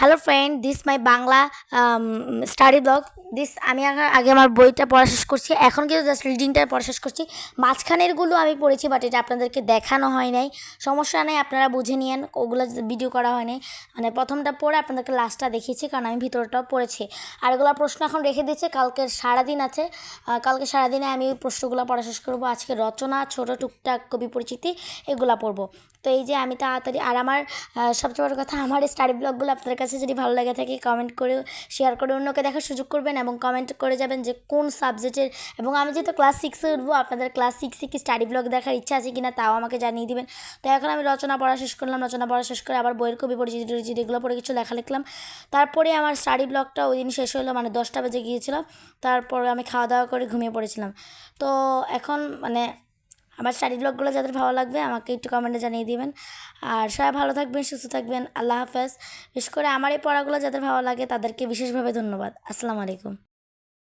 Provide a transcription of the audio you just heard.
Hello friend this my Bangla study blog this আমি আগে- আমার বইটা পড়া শেষ করছি। এখন কিন্তু জাস্ট রিডিংটা পড়া শেষ করছি। মাঝখানেরগুলো আমি পড়েছি বাট এটা আপনাদেরকে দেখানো হয় নাই। সমস্যা নেই, আপনারা বুঝে নিয়েন। ওগুলো ভিডিও করা হয় নাই। মানে প্রথমটা পড়ে আপনাদেরকে লাস্টটা দেখিয়েছি, কারণ আমি ভিতরটাও পড়েছি। আর এগুলো প্রশ্ন এখন রেখে দিয়েছে কালকের সারাদিন আছে। কালকে সারাদিনে আমি ওই প্রশ্নগুলো পড়া শেষ করব। আজকে রচনা, ছোট টুকটাক কবি পরিচিতি, এগুলো পড়ব। তো এই যে আমি তাড়াতাড়ি, আর আমার সবচেয়ে বড় কথা, আমার স্টাডি ব্লগগুলো আপনাদের কাছে যদি ভালো লাগে থাকে কমেন্ট করে শেয়ার করে অন্যকে দেখার সুযোগ করবেন এবং কমেন্ট করে যাবেন যে কোন সাবজেক্টের এবং আমি যেহেতু ক্লাস সিক্সে উঠবো, আপনাদের ক্লাস সিক্সে কি স্টাডি ব্লগ দেখার ইচ্ছা আছে কিনা তাও আমাকে জানিয়ে দিবেন। তো এখন আমি রচনা পড়া শেষ করলাম, রচনা পড়া শেষ করে আবার বইয়ের কবি পরিচিতি টরিচিতি এগুলো পড়ে কিছু লেখা লিখলাম। তারপরে আমার স্টাডি ব্লগটা ওই দিন শেষ হলো মানে দশটা বেজে গিয়েছিল। তারপর আমি খাওয়া দাওয়া করে ঘুমিয়ে পড়েছিলাম। তো এখন মানে আমার স্টাডি ব্লগগুলো যাদের ভালো লাগবে, আমাকে একটু কমেন্টে জানিয়ে দিবেন। আর সবাই ভালো থাকবেন, সুস্থ থাকবেন। আল্লাহ হাফেজ। বিশেষ করে আমার এই পড়াগুলো যাদের ভালো লাগে, তাদেরকে বিশেষভাবে ধন্যবাদ। আসসালামু আলাইকুম।